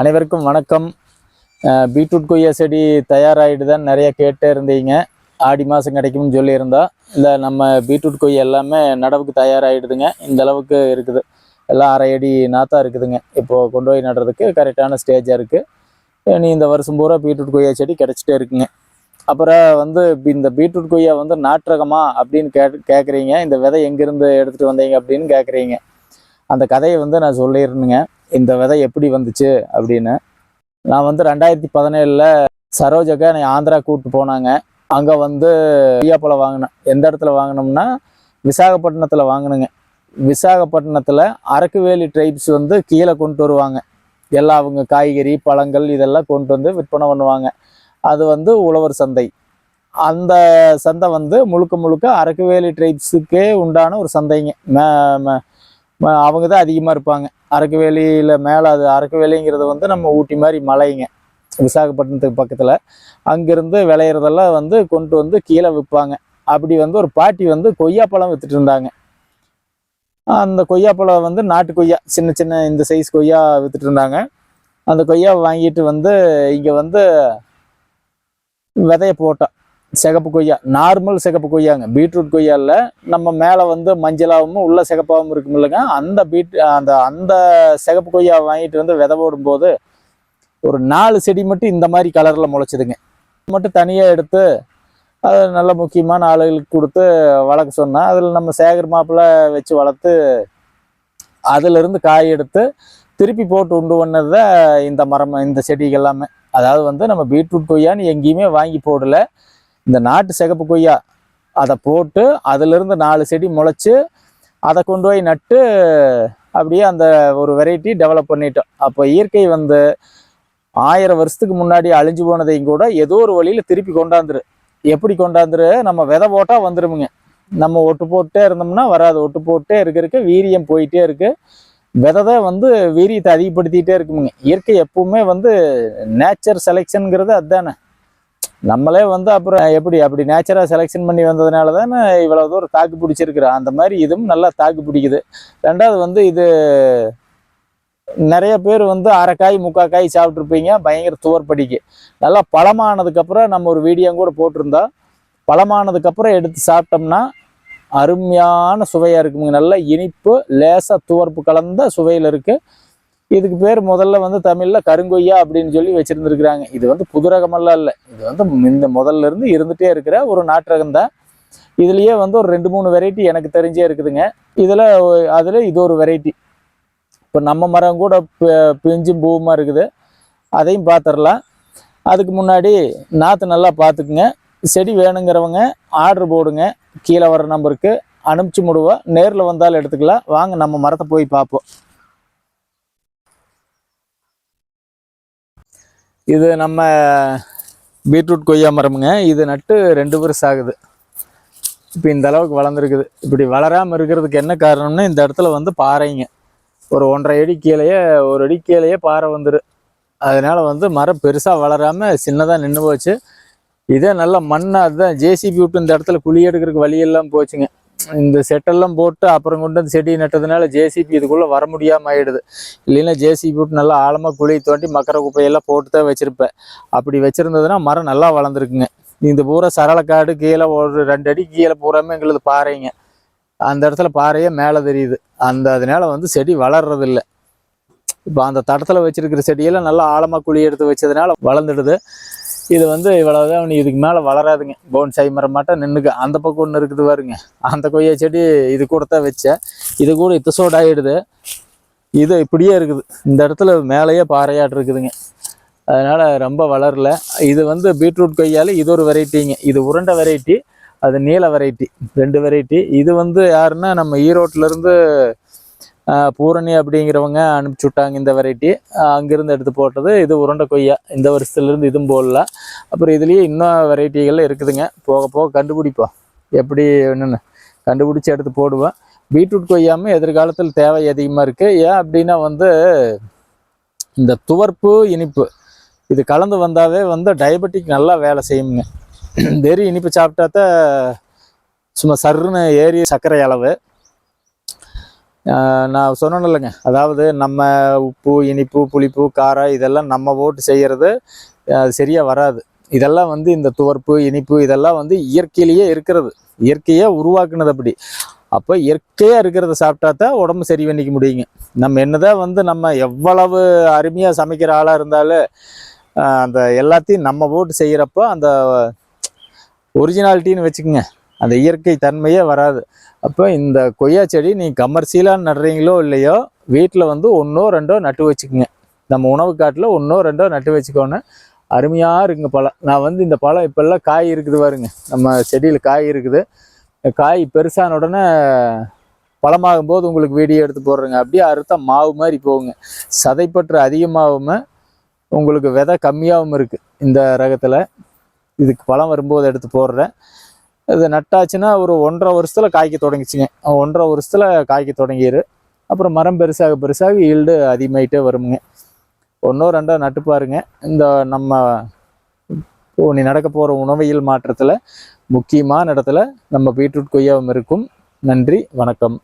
அனைவருக்கும் வணக்கம். பீட்ரூட் கொய்யா செடி தயாராகிடுதான் நிறைய கேட்டே இருந்தீங்க ஆடி மாதம் கிடைக்கும்னு சொல்லியிருந்தா. இல்லை நம்ம பீட்ரூட் கொய்யா எல்லாமே நடவுக்கு தயாராகிடுதுங்க இந்த அளவுக்கு இருக்குது. எல்லாம் அரை அடி நாத்தா இருக்குதுங்க. இப்போது கொண்டு போய் நடுறதுக்கு கரெக்டான ஸ்டேஜாக இருக்குது இனி இந்த வருஷம் பூரா பீட்ரூட் கொய்யா செடி கிடச்சிட்டே இருக்குங்க. அப்புறம் வந்து இந்த பீட்ரூட் கொய்யா வந்து நாட்டரகமா அப்படின்னு கே கேட்குறீங்க இந்த விதை எங்கேருந்து எடுத்துகிட்டு வந்தீங்க அப்படின்னு கேட்குறீங்க அந்த கதையை வந்து நான் சொல்லியிருந்தேங்க இந்த விதை எப்படி வந்துச்சு அப்படின்னு. நான் வந்து ரெண்டாயிரத்தி பதினேழில் சரோஜக்கா என்னை ஆந்திரா கூப்பிட்டு போனாங்க. அங்கே வந்து கொய்யாப்பழம் வாங்கினேன். எந்த இடத்துல வாங்கினோம்னா விசாகப்பட்டினத்தில் வாங்கினுங்க. விசாகப்பட்டினத்தில் அரக்குவேலி ட்ரைப்ஸ் வந்து கீழே கொண்டு வருவாங்க. எல்லா அவங்க காய்கறி பழங்கள் இதெல்லாம் கொண்டு வந்து விற்பனை பண்ணுவாங்க. அது வந்து உழவர் சந்தை. அந்த சந்தை வந்து முழுக்க முழுக்க அரக்குவேலி ட்ரைப்ஸுக்கே உண்டான ஒரு சந்தைங்க. ம- அவங்க தான் அதிகமாக இருப்பாங்க. அரக்குவேலியில் மேலே அது அரக்குவேலிங்கிறது வந்து நம்ம ஊட்டி மாதிரி மலைங்க. விசாகப்பட்டினத்துக்கு பக்கத்தில். அங்கேருந்து விளையிறதெல்லாம் வந்து கொண்டு வந்து கீழே விற்பாங்க அப்படி வந்து ஒரு பாட்டி வந்து கொய்யாப்பழம் வித்துட்டு இருந்தாங்க. அந்த கொய்யாப்பழம் வந்து நாட்டு கொய்யா சின்ன சின்ன இந்த சைஸ் கொய்யா வித்துட்டு இருந்தாங்க. அந்த கொய்யா வாங்கிட்டு வந்து இங்கே வந்து விதைய போட்டோம். சிகப்பு கொய்யா நார்மல் சிகப்பு கொய்யாங்க. பீட்ரூட் கொய்யாவில் நம்ம மேலே வந்து மஞ்சளாகவும் உள்ள சிகப்பாகவும் இருக்கும் இல்லைங்க. அந்த பீட் அந்த அந்த சிகப்பு கொய்யா வாங்கிட்டு வந்து விதை போடும்போது ஒரு நாலு செடி மட்டும் இந்த மாதிரி கலரில் முளைச்சிதுங்க. மட்டும் தனியாக எடுத்து அது நல்ல முக்கியமான ஆளுகளுக்கு கொடுத்து வளர்க்க சொன்னால் அதில் நம்ம சேகர் மாப்பிள்ள வச்சு வளர்த்து அதிலிருந்து காய் எடுத்து திருப்பி போட்டு உண்டு பண்ணது தான் இந்த மரம் இந்த செடிகள் எல்லாமே. அதாவது வந்து நம்ம பீட்ரூட் கொய்யான்னு எங்கேயுமே வாங்கி போடலை. இந்த நாட்டு சிகப்பு கொய்யா அதை போட்டு அதிலிருந்து நாலு செடி முளைச்சி அதை கொண்டு போய் நட்டு அப்படியே அந்த ஒரு வெரைட்டி டெவலப் பண்ணிட்டோம். அப்போ இயற்கை வந்து ஆயிரம் வருஷத்துக்கு முன்னாடி அழிஞ்சு போனதையும் கூட ஏதோ ஒரு வழியில் திருப்பி கொண்டாந்துரு. எப்படி கொண்டாந்துரு? நம்ம விதை போட்டால் வந்துருமுங்க. நம்ம ஒட்டு போட்டே இருந்தோம்னா வராது. ஒட்டு போட்டே இருக்கிறதுக்கு வீரியம் போயிட்டே இருக்கு. விதை தான் வந்து வீரியத்தை அதிகப்படுத்திகிட்டே இருக்குமுங்க. இயற்கை எப்பவுமே வந்து நேச்சர் செலெக்ஷனுங்கிறது அதுதானே நம்மளே வந்து அப்புறம் எப்படி அப்படி நேச்சராக செலெக்ஷன் பண்ணி வந்ததுனால தானே இவ்வளோ தூரம் தாக்கு பிடிச்சிருக்கிறோம் அந்த மாதிரி இதுவும் நல்லா தாக்கு பிடிக்குது. ரெண்டாவது வந்து இது நிறைய பேர் வந்து அரைக்காய் முக்காக்காய் சாப்பிட்ருப்பீங்க பயங்கர துவர்படிக்கு நல்லா பழமானதுக்கப்புறம் நம்ம ஒரு வீடியோ கூட போட்டிருந்தா பழமானதுக்கப்புறம் எடுத்து சாப்பிட்டோம்னா அருமையான சுவையாக இருக்குங்க. நல்லா இனிப்பு லேசாக துவர்ப்பு கலந்த சுவையில் இருக்குது இதுக்கு பேர் முதல்ல வந்து தமிழில் கருங்கொய்யா அப்படின்னு சொல்லி வச்சுருந்துருக்குறாங்க. இது வந்து புது ரகமெல்லாம் இல்லை. இது வந்து இந்த முதல்ல இருந்து இருந்துகிட்டே இருக்கிற ஒரு நாட்டு ரகம் தான். இதுலேயே வந்து ஒரு ரெண்டு மூணு வெரைட்டி எனக்கு தெரிஞ்சே இருக்குதுங்க. இதில் அதில் இது ஒரு வெரைட்டி இப்போ நம்ம மரம் கூட பிஞ்சும் பூவுமா இருக்குது. அதையும் பார்த்துடலாம் அதுக்கு முன்னாடி நாற்று நல்லா பார்த்துக்குங்க செடி வேணுங்கிறவங்க ஆர்டர் போடுங்க. கீழே வர நம்பருக்கு அனுப்பிச்சு முடுவோம் நேரில் வந்தாலும் எடுத்துக்கலாம். வாங்க நம்ம மரத்தை போய் பார்ப்போம். இது நம்ம பீட்ரூட் கொய்யா மரமுங்க. இது நட்டு ரெண்டு வருஷம் ஆகுது. இப்போ இந்த அளவுக்கு வளர்ந்துருக்குது. இப்படி வளராமல் இருக்கிறதுக்கு என்ன காரணம்னா இந்த இடத்துல வந்து பாறைங்க. ஒரு ஒன்றரை அடி கீழேயே ஒரு அடி கீழேயே பாறை வந்துடும் அதனால் வந்து மரம் பெருசாக வளராமல் சின்னதாக நின்று போச்சு. இதே நல்ல மண்ணாக அதுதான் ஜேசிபி விட்டு இந்த இடத்துல குழி எடுக்கிறதுக்கு வழியெல்லாம் போச்சுங்க. இந்த செட்டெல்லாம் போட்டு அப்புறம் கொண்டு வந்து செடி நட்டதுனால ஜேசிபி இதுக்குள்ளே வர முடியாமல் ஆகிடுது இல்லைன்னா ஜேசிபி விட்டு நல்லா ஆழமாக குழி தோண்டி மக்கர குப்பையெல்லாம் போட்டு தான் வச்சுருப்பேன். அப்படி வச்சுருந்ததுன்னா மரம் நல்லா வளர்ந்துருக்குங்க. இந்த பூரா சரளக்காடு கீழே ஒரு ரெண்டு அடி கீழே பூராமே எங்களுது பாறைங்க. அந்த இடத்துல பாறையே மேலே தெரியுது. அந்த அதனால வந்து செடி வளர்றதில்ல. இப்போ அந்த தடத்தில் வச்சுருக்கிற செடியெல்லாம் நல்லா ஆழமாக குழி எடுத்து வச்சதுனால வளர்ந்துடுது. இது வந்து இவ்வளவுதான் அவனு இதுக்கு மேலே வளராதுங்க. போன்சாய் மரம் மட்டும் நின்றுக்கு அந்த பக்கம் ஒன்று இருக்குது பாருங்க. அந்த கொய்யா செடி இது கூட தான் வச்சேன். இது கூட இத்தசோடு ஆகிடுது இது இப்படியே இருக்குது. இந்த இடத்துல மேலேயே பாறையாட்டு இருக்குதுங்க. அதனால் ரொம்ப வளரல. இது வந்து பீட்ரூட் கொய்யால இது ஒரு வெரைட்டிங்க. இது உருண்டை வெரைட்டி அது நீல வெரைட்டி ரெண்டு வெரைட்டி. இது வந்து யாருன்னா நம்ம ஈரோட்டிலேருந்து இருந்து பூரணி அப்படிங்கிறவங்க அனுப்பிச்சி விட்டாங்க இந்த வெரைட்டி அங்கேருந்து எடுத்து போட்டது இது உருண்டை கொய்யா. இந்த வருஷத்துலேருந்து இதுவும் போடலாம் அப்புறம் இதுலேயே இன்னும் வெரைட்டிகள் இருக்குதுங்க. போக போக கண்டுபிடிப்போம். எப்படி என்னென்னு. கண்டுபிடிச்சி எடுத்து போடுவேன் பீட்ரூட் கொய்யாமல் எதிர்காலத்தில் தேவை அதிகமாக இருக்குது ஏன் அப்படின்னா வந்து இந்த துவர்ப்பு இனிப்பு. இது கலந்து வந்தாவே வந்து டயபெட்டிக் நல்லா வேலை செய்யுங்க. வெறும் இனிப்பு சாப்பிட்டாத்த சும்மா சருன்னு ஏறி சர்க்கரை அளவு. நான் சொன்னேன் இல்லைங்க அதாவது நம்ம உப்பு இனிப்பு புளிப்பு காரம் இதெல்லாம் நம்ம ஓட்டு செய்கிறது சரியாக வராது. இதெல்லாம் வந்து இந்த துவர்ப்பு இனிப்பு இதெல்லாம் வந்து இயற்கையிலேயே இருக்கிறது. இயற்கையாக உருவாக்குனது அப்படி. அப்போ இயற்கையாக இருக்கிறத சாப்பிட்டா தான் உடம்பு சரி பண்ணிக்க முடியுங்க. நம்ம என்னதான் வந்து நம்ம எவ்வளவு அருமையாக சமைக்கிற ஆளாக இருந்தாலும் அந்த எல்லாத்தையும் நம்ம போட்டு செய்கிறப்போ அந்த ஒரிஜினாலிட்டின்னு வச்சுக்கோங்க. அந்த இயற்கை தன்மையே வராது. அப்போ இந்த கொய்யா செடி நீ கமர்ஷியலாக நடுறீங்களோ இல்லையோ வீட்டில் வந்து ஒன்றோ ரெண்டோ நட்டு வச்சுக்கோங்க. நம்ம உணவு காட்டில் ஒன்றோ ரெண்டோ நட்டு வச்சுக்கோன்னு அருமையாக இருக்குங்க பழம். நான் வந்து இந்த பழம் இப்போல்லாம் காய் இருக்குது பாருங்க. நம்ம செடியில் காய் இருக்குது. காய் பெருசான உடனே பழமாகும் போது உங்களுக்கு வீடியோ எடுத்து போடுறேங்க. அப்படியே அறுத்தா மாவு மாதிரி போகுங்க. சதைப்பற்று அதிகமாகவும் உங்களுக்கு விதை கம்மியாகவும் இருக்குது இந்த ரகத்தில். இதுக்கு பழம் வரும்போது எடுத்து போடுறேன். இது நட்டாச்சுன்னா ஒரு ஒன்றரை வருஷத்தில் காய்க்க தொடங்கிச்சுங்க. ஒன்றரை வருஷத்தில் காய்க்க தொடங்கிடு அப்புறம் மரம் பெருசாக பெருசாக ஈல்டு அதிகமாயிட்டே வருமுங்க. ஒன்றோ ரெண்டோ நட்டு பாருங்க. இந்த நம்ம இப்போ நீ நடக்க போகிற உணவியல் மாற்றத்தில் முக்கியமான இடத்துல நம்ம பீட்ரூட் கொய்யாவும் இருக்கும். நன்றி வணக்கம்.